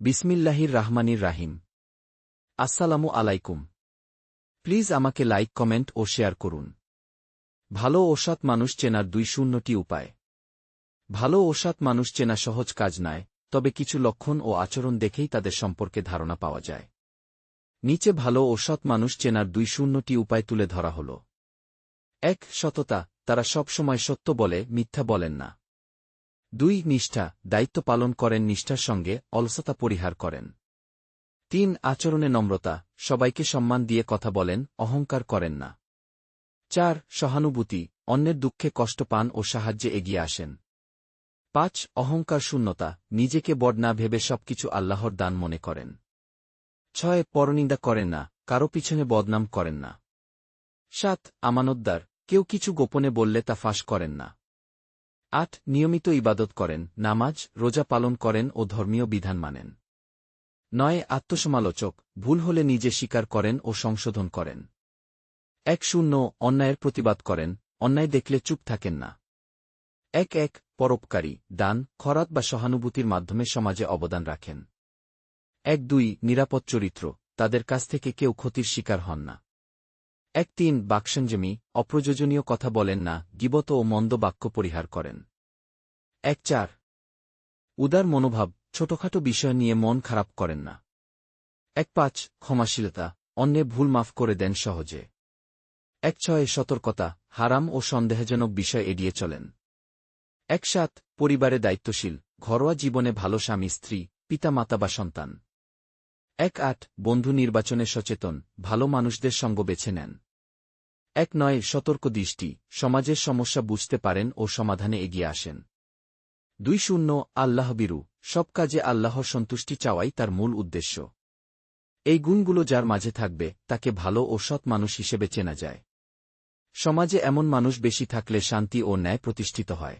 বিসমিল্লাহির রাহমানির রাহিম। আসসালামু আলাইকুম। প্লিজ আমাকে লাইক, কমেন্ট ও শেয়ার করুন। ভালো ও সৎ মানুষ চেনার দুই শূন্যটি উপায়। ভালো ও সৎ মানুষ চেনা সহজ কাজ নয়, তবে কিছু লক্ষণ ও আচরণ দেখেই তাদের সম্পর্কে ধারণা পাওয়া যায়। নিচে ভালো ও মানুষ চেনার দুই শূন্যটি উপায় তুলে ধরা হল। এক, সততা, তারা সব সময় সত্য বলে, মিথ্যা বলেন না। দুই, নিষ্ঠা, দায়িত্ব পালন করেন নিষ্ঠার সঙ্গে, অলসতা পরিহার করেন। তিন, আচরণে নম্রতা, সবাইকে সম্মান দিয়ে কথা বলেন, অহংকার করেন না। চার, সহানুভূতি, অন্যের দুঃখে কষ্ট পান ও সাহায্যে এগিয়ে আসেন। পাঁচ, অহংকার শূন্যতা, নিজেকে বড় না ভেবে সবকিছু আল্লাহর দান মনে করেন। ছয়, পরনিন্দা করেন না, কারও পিছনে বদনাম করেন না। সাত, আমানতদার, কেউ কিছু গোপনে বললে তা ফাঁস করেন না। আট, নিয়মিত ইবাদত করেন, নামাজ, রোজা পালন করেন ও ধর্মীয় বিধান মানেন। নয়, আত্মসমালোচক, ভুল হলে নিজে স্বীকার করেন ও সংশোধন করেন। এক, শূন্য, অন্যায়ের প্রতিবাদ করেন, অন্যায় দেখলে চুপ থাকেন না। এক এক, পরোপকারী, দান, খরাত বা সহানুভূতির মাধ্যমে সমাজে অবদান রাখেন। এক, দুই, নিরাপদ চরিত্র, তাদের কাছ থেকে কেউ ক্ষতির শিকার হন না। এক তিন বাকসঞ্জমি অপ্রয়োজনীয় কথা বলেন না, গিবত ও মন্দ বাক্য পরিহার করেন। এক চার, উদার মনোভাব, ছোটখাটো বিষয় নিয়ে মন খারাপ করেন না। এক পাঁচ, ক্ষমাশীলতা, অন্যে ভুল মাফ করে দেন সহজে। এক ছয়, সতর্কতা, হারাম ও সন্দেহজনক বিষয় এড়িয়ে চলেন। এক সাত, পরিবারে দায়িত্বশীল, ঘরোয়া জীবনে ভালো স্বামী, স্ত্রী পিতা মাতা বা সন্তান। এক আট, বন্ধু নির্বাচনে সচেতন, ভালো মানুষদের সঙ্গ বেছে নেন। এক নয়, সতর্ক দৃষ্টি, সমাজের সমস্যা বুঝতে পারেন ও সমাধানে এগিয়ে আসেন। দুই শূন্য, আল্লাহ বিরু, সব কাজে আল্লাহর সন্তুষ্টি চাওয়াই তার মূল উদ্দেশ্য। এই গুণগুলো যার মাঝে থাকবে, তাকে ভালো ও সৎ মানুষ হিসেবে চেনা যায়। সমাজে এমন মানুষ বেশি থাকলে শান্তি ও ন্যায় প্রতিষ্ঠিত হয়।